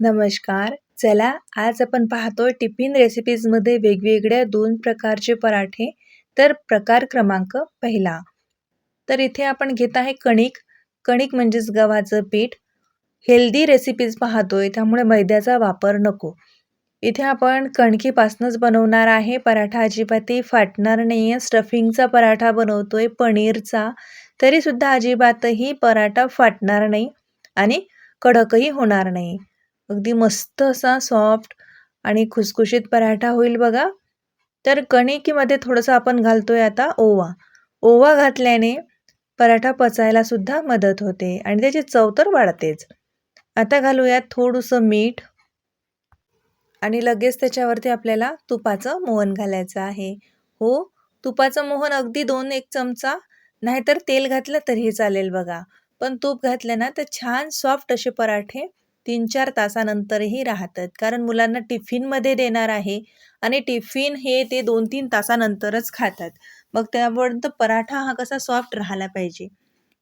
नमस्कार. चला आज आपण पाहतोय टिफिन रेसिपीजमध्ये वेगवेगळ्या दोन प्रकारचे पराठे. तर प्रकार क्रमांक पहिला. तर इथे आपण घेत आहे कणिक. कणिक म्हणजेच गव्हाचं पीठ. हेल्दी रेसिपीज पाहतोय त्यामुळे मैद्याचा वापर नको. इथे आपण कणकीपासूनच बनवणार आहे. पराठा अजिबातही फाटणार नाही आहे स्टफिंगचा पराठा बनवतोय पनीरचा. तरीसुद्धा अजिबातही पराठा फाटणार नाही आणि कडकही होणार नाही. अगदी मस्त असा सॉफ्ट आणि खुसखुशीत पराठा होईल बघा. तर कणिकीमध्ये थोडंसं आपण घालतोय आता ओवा. ओवा घातल्याने पराठा पचायला सुद्धा मदत होते आणि त्याची चव तर वाढतेच. आता घालूयात थोडंसं मीठ. आणि लगेच त्याच्यावरती आपल्याला तुपाचं मोहन घालायचं आहे. हो तुपाचं मोहन अगदी दोन एक चमचा नाहीतर तेल घातलं तरीही चालेल बघा. पण तूप घातलं ना तर छान सॉफ्ट असे पराठे तीन चार तासानंतरही राहतात. कारण मुलांना टिफिनमध्ये देणार आहे आणि टिफिन हे ते दोन तीन तासानंतरच खातात. मग त्यापर्यंत पराठा हा कसा सॉफ्ट राहायला पाहिजे?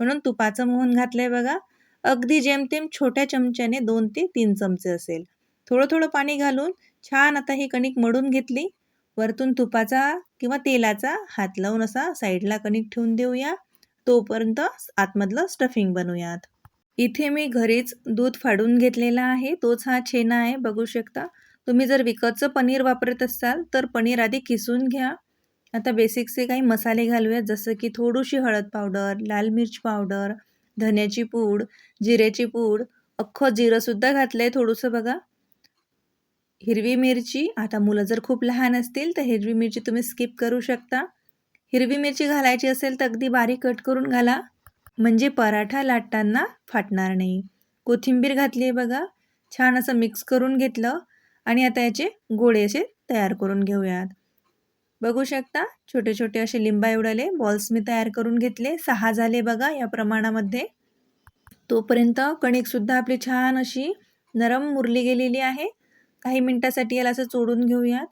म्हणून तुपाचं मोहन घातलं आहे बघा. अगदी जेमतेम छोट्या चमच्याने दोन ते तीन चमचे असेल. थोडं थोडं पाणी घालून छान आता ही कणिक मडून घेतली. वरतून तुपाचा किंवा तेलाचा हात लावून असा साईडला कणिक ठेवून देऊया. तोपर्यंत आतमधलं स्टफिंग बनवूयात. इथे मी घरीच दूध फाडून घेतलेला आहे. तोच हा छेना आहे बघू शकता. तुम्ही जर विकतचं पनीर वापरत असाल तर पनीर आधी किसून घ्या. आता बेसिकचे काही मसाले घालूयात जसं की थोडीशी हळद पावडर लाल मिर्च पावडर धन्याची पूड जिऱ्याची पूड अख्खं जिरंसुद्धा घातलं आहे थोडंसं बघा. हिरवी मिरची आता मुलं जर खूप लहान असतील तर हिरवी मिरची तुम्ही स्किप करू शकता. हिरवी मिरची घालायची असेल तर अगदी बारीक कट करून घाला. म्हणजे पराठा लाटताना फाटणार नाही. कोथिंबीर घातली आहे बघा. छान असं मिक्स करून घेतलं आणि आता याचे गोळे असे तयार करून घेऊयात. बघू शकता छोटे छोटे असे लिंबा एवढाले बॉल्स मी तयार करून घेतले. सहा झाले बघा या प्रमाणामध्ये. तोपर्यंत कणिकसुद्धा आपली छान अशी नरम मुरली गेलेली आहे. काही मिनटासाठी याला असं चोडून घेऊयात.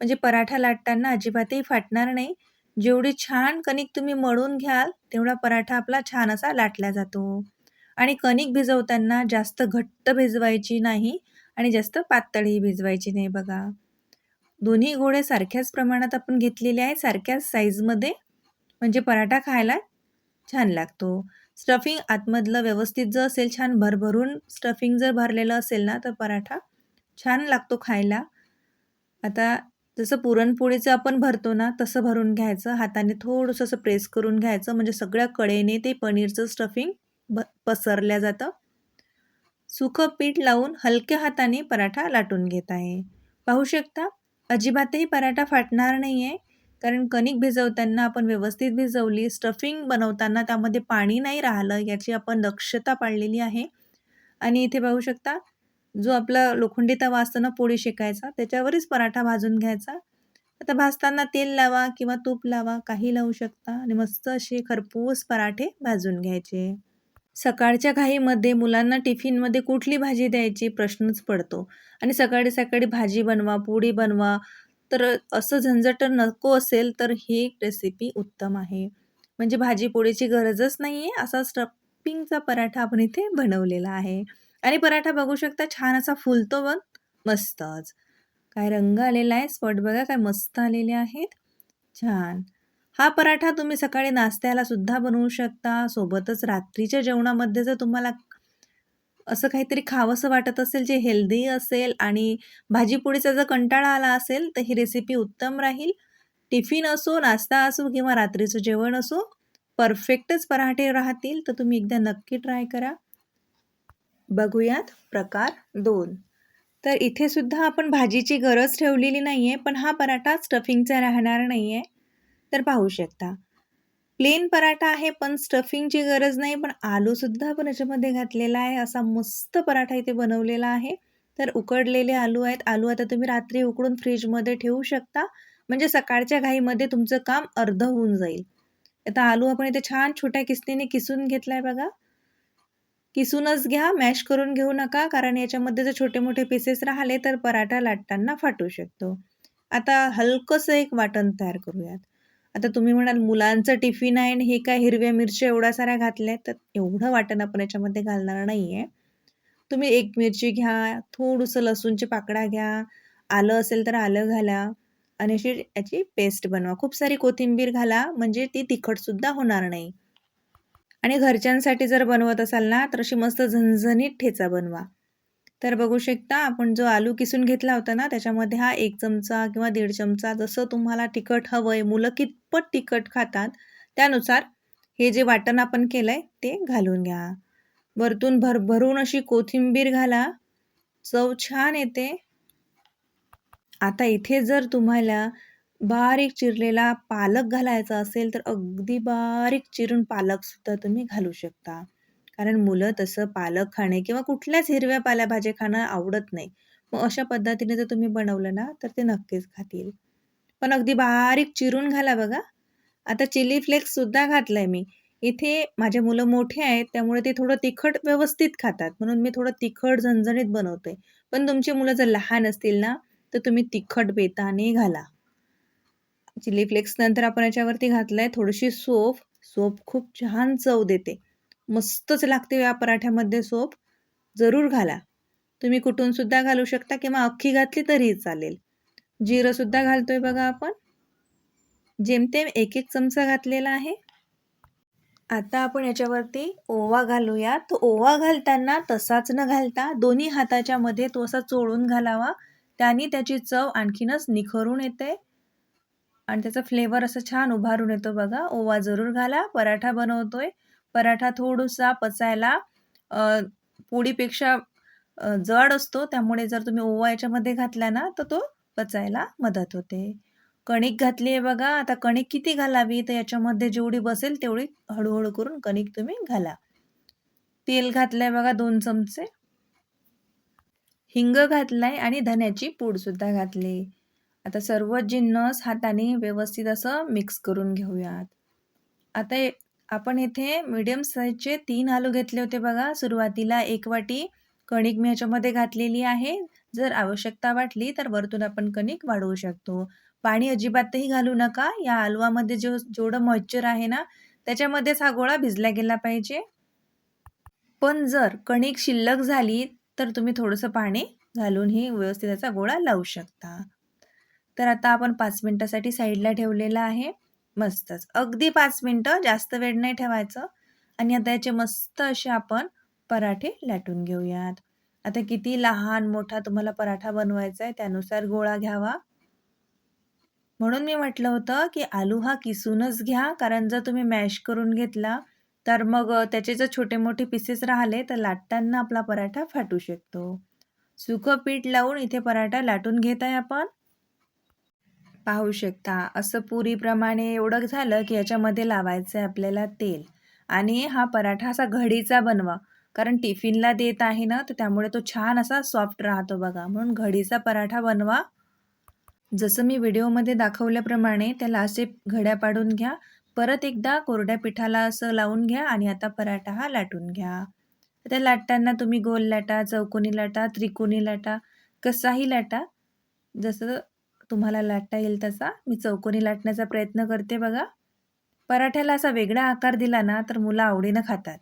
म्हणजे पराठा लाटताना अजिबातही फाटणार नाही. जेवढी छान कणिक तुम्ही मळून घ्याल तेवढा पराठा आपला छान असा लाटला जातो. आणि कणिक भिजवताना जास्त घट्ट भिजवायची नाही आणि जास्त पातळही भिजवायची नाही बघा. दोन्ही गोळे सारख्याच प्रमाणात आपण घेतलेले आहे सारख्याच साईजमध्ये म्हणजे पराठा खायला छान लागतो. स्टफिंग आतमधलं व्यवस्थित जर असेल छान भरभरून स्टफिंग जर भरलेलं असेल ना तर पराठा छान लागतो खायला. आता जसं पुरणपोळीचं आपण भरतो ना तसं भरून घ्यायचं. हाताने थोडंसं असं प्रेस करून घ्यायचं. म्हणजे सगळ्या कडेने ते पनीरचं स्टफिंग ब पसरल्या जातं. सुखं पीठ लावून हलक्या हाताने पराठा लाटून घेत आहे. पाहू शकता अजिबातही पराठा फाटणार नाही आहे कारण कणिक भिजवताना आपण व्यवस्थित भिजवली स्टफिंग बनवताना त्यामध्ये पाणी नाही राहिलं याची आपण दक्षता पाळलेली आहे. आणि इथे पाहू शकता जो आपला लोखंडी तवा असतो ना पोळी शेकायचा त्याच्यावरच पराठा भाजून घ्यायचा. आता भाजताना तेल लावा किंवा तूप लावा काही लावू शकता. आणि मस्त असे खरपूस पराठे भाजून घ्यायचे. सकाळच्या घाईमध्ये मुलांना टिफिनमध्ये कुठली भाजी द्यायची? प्रश्नच पडतो. आणि सकाळी सकाळी भाजी बनवा पोळी बनवा. तर असं झंझट नको असेल तर ही रेसिपी उत्तम आहे. म्हणजे भाजी पोळीची गरजच नाही आहे असा स्टफिंगचा पराठा आपण इथे बनवलेला आहे. आणि पराठा बघू शकता. छान असा फुलतो पण मस्तच. काय रंग आलेला आहे. स्पॉट बघा काय मस्त आलेले आहेत. छान. हा पराठा तुम्ही सकाळी नाश्त्याला सुद्धा बनवू शकता. सोबतच रात्रीच्या जेवणामध्ये जर तुम्हाला असं काहीतरी खावंसं वाटत असेल जे हेल्दी असेल आणि भाजीपोळीचा जर कंटाळा आला असेल तर ही रेसिपी उत्तम राहील. टिफिन असो नाश्ता असो किंवा रात्रीचं जेवण असो परफेक्टच पराठे राहतील. तर तुम्ही एकदा नक्की ट्राय करा. बघूयात प्रकार दोन. तर इथे सुद्धा आपण भाजीची गरज ठेवलेली नाही आहे पण हा पराठा स्टफिंगचा राहणार नाही आहे तर पाहू शकता. प्लेन पराठा आहे पण स्टफिंगची गरज नाही पण आलूसुद्धा आपण याच्यामध्ये घातलेला आहे. असा मस्त पराठा इथे बनवलेला आहे. तर उकडलेले आलू आहेत. आलू आता तुम्ही रात्री उकडून फ्रीजमध्ये ठेवू शकता. म्हणजे सकाळच्या घाईमध्ये तुमचं काम अर्ध होऊन जाईल. आता आलू आपण इथे छान छोट्या किस्तीने किसून घेतला आहे बघा. किसूनच घ्या मॅश करून घेऊ नका कारण याच्यामध्ये जर छोटे मोठे पीसेस राहिले तर पराठा लाटताना फाटू शकतो. आता हलकंसं एक वाटण तयार करूयात. आता तुम्ही म्हणाल मुलांचं टिफिन आहे आणि हे काय हिरव्या मिरच्या एवढ्या साऱ्या घातल्या तर एवढं वाटण आपण याच्यामध्ये घालणार नाही आहे तुम्ही एक मिरची घ्या थोडंसं लसूणची पाकडा घ्या आलं असेल तर आलं घाला आणि अशी याची पेस्ट बनवा. खूप सारी कोथिंबीर घाला म्हणजे ती तिखटसुद्धा होणार नाही. आणि घरच्यांसाठी जर बनवत असाल ना तर अशी मस्त झणझणीत ठेचा बनवा. तर बघू शकता आपण जो आलू किसून घेतला होता ना त्याच्यामध्ये हा एक चमचा किंवा दीड चमचा जसं तुम्हाला तिखट हवं आहे मुलं कितपत तिखट खातात त्यानुसार हे जे वाटण आपण केलं आहे ते घालून घ्या. वरतून भरभरून अशी कोथिंबीर घाला. चव छान येते. आता इथे जर तुम्हाला बारीक चिरलेला पालक घालायचा असेल तर अगदी बारीक चिरून पालकसुद्धा तुम्ही घालू शकता. कारण मुलं तसं पालक खाणे किंवा कुठल्याच हिरव्या पाल्याभाज्या खाणं आवडत नाही. मग अशा पद्धतीने जर तुम्ही बनवलं ना तर ते नक्कीच खातील. पण अगदी बारीक चिरून घाला बघा. आता चिली फ्लेक्ससुद्धा घातलं आहे मी. इथे माझे मुलं मोठे आहेत त्यामुळे ते थोडं तिखट व्यवस्थित खातात. म्हणून मी थोडं तिखट झणझणीत बनवते. पण तुमची मुलं जर लहान असतील ना तर तुम्ही तिखट बेताने घाला. चिली फ्लेक्स नंतर आपण याच्यावरती घातलं आहे थोडीशी सोप सोप खूप छान चव देते. मस्तच लागते या पराठ्यामध्ये सोप जरूर घाला. तुम्ही कुठूनसुद्धा घालू शकता किंवा अख्खी घातली तरीही चालेल. जिरंसुद्धा घालतोय बघा आपण. जेमतेम एक एक चमचा घातलेला आहे. आता आपण याच्यावरती ओवा घालूया. तो ओवा घालताना तसाच न घालता दोन्ही हाताच्या मध्ये तो असा चोळून घालावा. त्याने त्याची चव आणखीनच निखरून येते. आणि त्याचा फ्लेवर असं छान उभारून येतो बघा. ओवा जरूर घाला. पराठा बनवतोय. पराठा थोडासा पचायला पोळीपेक्षा जड असतो. त्यामुळे जर तुम्ही ओवा याच्यामध्ये घातला ना तर तो पचायला मदत होते. कणिक घातली आहे बघा. आता कणिक किती घालावी? तर याच्यामध्ये जेवढी बसेल तेवढी हळूहळू करून कणिक तुम्ही घाला. तेल घातलंय बघा दोन चमचे. हिंग घातलाय आणि धन्याची पूडसुद्धा घातली. आता सर्व जिन्नस हाताने व्यवस्थित असं मिक्स करून घेऊयात. आता आपण इथे मिडियम साईजचे तीन आलू घेतले होते बघा. सुरुवातीला एक वाटी कणिक मी ह्याच्यामध्ये घातलेली आहे. जर आवश्यकता वाटली तर वरतून आपण कणिक वाढवू शकतो. पाणी अजिबातही घालू नका. या आलवामध्ये जो जेवढं मॉइश्चर आहे ना त्याच्यामध्येच हा गोळा भिजला गेला पाहिजे. पण जर कणिक शिल्लक झाली तर तुम्ही थोडंसं पाणी घालून ही व्यवस्थित त्याचा गोळा लावू शकता. तर आता आपण पाच मिनटासाठी साईडला ठेवलेला आहे. मस्तच. अगदी पाच मिनटं जास्त वेळ नाही ठेवायचं. आणि आता याचे मस्त असे आपण पराठे लाटून घेऊयात. आता किती लहान मोठा तुम्हाला पराठा बनवायचा आहे त्यानुसार गोळा घ्यावा. म्हणून मी म्हटलं होतं की आलू हा किसूनच घ्या कारण जर तुम्ही मॅश करून घेतला तर मग त्याचे जर छोटे मोठे पीसेस राहिले तर लाटताना आपला पराठा फाटू शकतो. सुकं पीठ लावून इथे पराठा लाटून घेत आहे आपण. पाहू शकता. असं पुरीप्रमाणे एवढं झालं की याच्यामध्ये लावायचं आहे आपल्याला तेल. आणि हा पराठा असा घडीचा बनवा. कारण टिफिनला देत आहे ना तर त्यामुळे तो छान असा सॉफ्ट राहतो बघा. म्हणून घडीचा पराठा बनवा. जसं मी व्हिडिओमध्ये दाखवल्याप्रमाणे त्याला असे घड्या पाडून घ्या. परत एकदा कोरड्या पिठाला असं लावून घ्या आणि आता पराठा हा लाटून घ्या. त्या लाटताना तुम्ही गोल लाटा चौकोनी लाटा त्रिकोणी लाटा कसाही लाटा. जसं तुम्हाला लाटता येईल तसा. मी चौकोनी लाटण्याचा प्रयत्न करते बघा. पराठ्याला असा वेगळा आकार दिला ना तर मुलं आवडीनं खातात.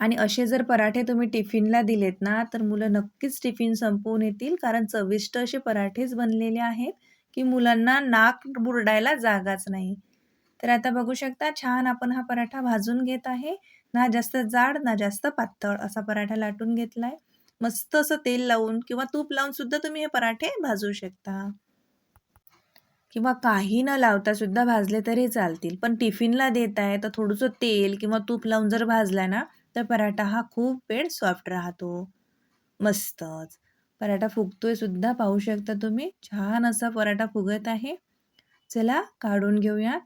आणि असे जर पराठे तुम्ही टिफिनला दिलेत ना तर मुलं नक्कीच टिफिन संपवून येतील कारण चविष्ट असे पराठेच बनलेले आहेत की मुलांना नाक बुरडायला जागाच नाही. तर आता बघू शकता छान आपण हा पराठा भाजून घेत आहे. ना जास्त जाड ना जास्त पातळ असा पराठा लाटून घेतला आहे मस्त असं तेल लावून किंवा तूप लावून सुद्धा तुम्ही हे पराठे भाजू शकता. किंवा काही न लावता सुद्धा भाजले तरी चालतील. पण टिफिनला देत आहे तर थोडंसं तेल किंवा तूप लावून जर भाजला ना तर पराठा हा खूप वेळ सॉफ्ट राहतो. मस्तच. पराठा फुगतोय सुद्धा पाहू शकता तुम्ही. छान असा पराठा फुगत आहे. चला काढून घेऊया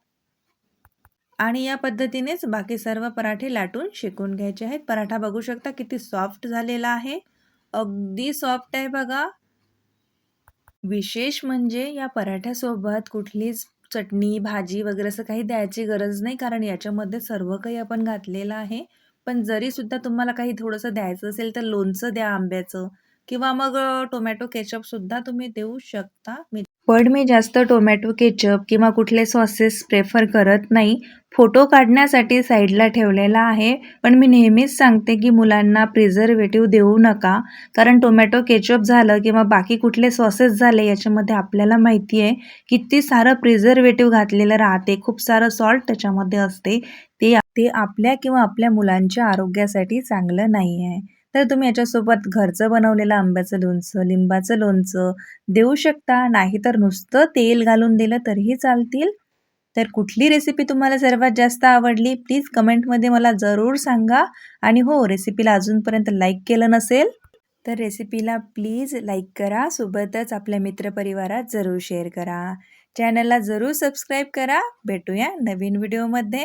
आणि या पद्धतीनेच बाकी सर्व पराठे लाटून शेकून घ्यायचे आहेत. पराठा बघू शकता किती सॉफ्ट झालेला आहे. अगदी सॉफ्ट आहे बघा. विशेष म्हणजे या पराठ्यासोबत कुठलीच चटणी भाजी वगैरे असं काही द्यायची गरज नाही कारण याच्यामध्ये सर्व काही आपण घातलेलं आहे. पण जरी सुद्धा तुम्हाला काही थोडंसं द्यायचं असेल तर लोणचं द्या आंब्याचं किंवा मग टोमॅटो केचपसुद्धा तुम्ही देऊ शकता. मी पण मी जास्त टोमॅटो केचप किंवा कुठले सॉसेस प्रेफर करत नाही. फोटो काढण्यासाठी साईडला ठेवलेला आहे. पण मी नेहमीच सांगते की मुलांना प्रिझर्वेटिव्ह देऊ नका. कारण टोमॅटो केचप झालं किंवा बाकी कुठले सॉसेस झाले याच्यामध्ये आपल्याला माहिती आहे. किती सारं प्रिझर्वेटिव्ह घातलेलं राहते. खूप सारं सॉल्ट त्याच्यामध्ये असते. ते ते आपल्या किंवा आपल्या मुलांच्या आरोग्यासाठी चांगलं नाही आहे तर तुम्ही याच्यासोबत घरचं बनवलेलं आंब्याचं लोणचं लिंबाचं लोणचं देऊ शकता. नाहीतर नुसतं तेल घालून दिलं तरीही चालतील. तर कुठली रेसिपी तुम्हाला सर्वात जास्त आवडली प्लीज कमेंटमध्ये मला जरूर सांगा. आणि हो रेसिपीला अजूनपर्यंत लाईक केलं नसेल तर रेसिपीला प्लीज लाईक करा. सोबतच आपल्या मित्रपरिवारात जरूर शेअर करा. चॅनलला जरूर सबस्क्राईब करा. भेटूया नवीन व्हिडिओमध्ये